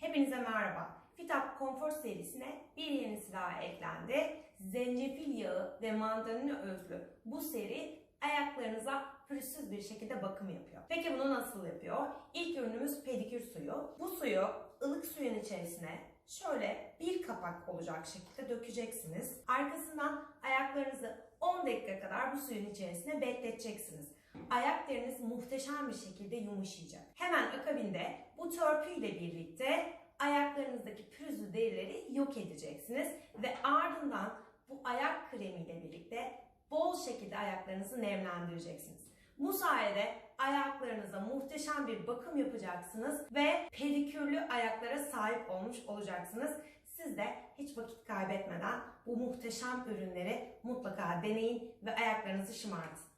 Hepinize merhaba. Fitap Konfor serisine bir yenisi daha eklendi. Zencefil yağı ve mandalina özlü bu seri ayaklarınıza pürüzsüz bir şekilde bakım yapıyor. Peki bunu nasıl yapıyor? İlk ürünümüz pedikür suyu. Bu suyu ılık suyun içerisine şöyle bir kapak olacak şekilde dökeceksiniz. Arkasından ayaklarınızı 10 dakika kadar bu suyun içerisine bekleteceksiniz. Ayak deriniz muhteşem bir şekilde yumuşayacak. Hemen akabinde bu törpüyle birlikte ayaklarınızdaki pürüzlü derileri yok edeceksiniz ve ardından bu ayak kremiyle birlikte bol şekilde ayaklarınızı nemlendireceksiniz. Bu sayede ayaklarınıza muhteşem bir bakım yapacaksınız ve pedikürlü ayaklara sahip olmuş olacaksınız. Siz de hiç vakit kaybetmeden bu muhteşem ürünleri mutlaka deneyin ve ayaklarınızı şımartın.